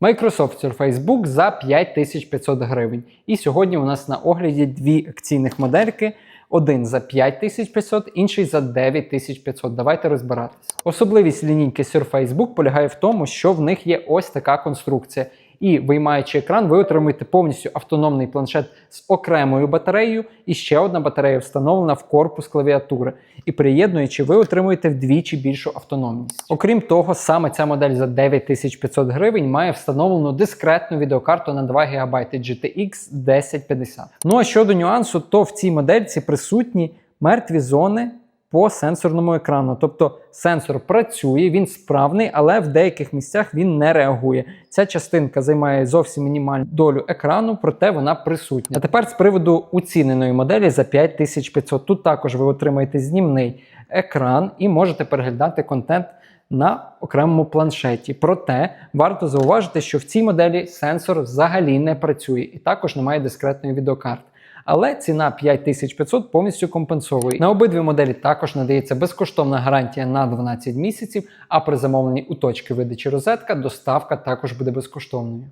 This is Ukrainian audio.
Microsoft Surface Book за 5500 гривень. І сьогодні у нас на огляді дві акційних модельки. Один за 5500, інший за 9500. Давайте розбиратися. Особливість лінійки Surface Book полягає в тому, що в них є ось така конструкція. І виймаючи екран, ви отримуєте повністю автономний планшет з окремою батареєю, і ще одна батарея встановлена в корпус клавіатури. І приєднуючи, ви отримуєте вдвічі більшу автономність. Окрім того, саме ця модель за 9500 гривень має встановлену дискретну відеокарту на 2 ГБ GTX 1050. Ну а щодо нюансу, то в цій модельці присутні мертві зони по сенсорному екрану. Тобто сенсор працює, він справний, але в деяких місцях він не реагує. Ця частинка займає зовсім мінімальну долю екрану, проте вона присутня. А тепер з приводу уціненої моделі за 5500. Тут також ви отримаєте знімний екран і можете переглядати контент. На окремому планшеті. Проте варто зауважити, що в цій моделі сенсор взагалі не працює і також немає дискретної відеокарти. Але ціна 5500 повністю компенсовує. На обидві моделі також надається безкоштовна гарантія на 12 місяців, а при замовленні у точки видачі розетка доставка також буде безкоштовною.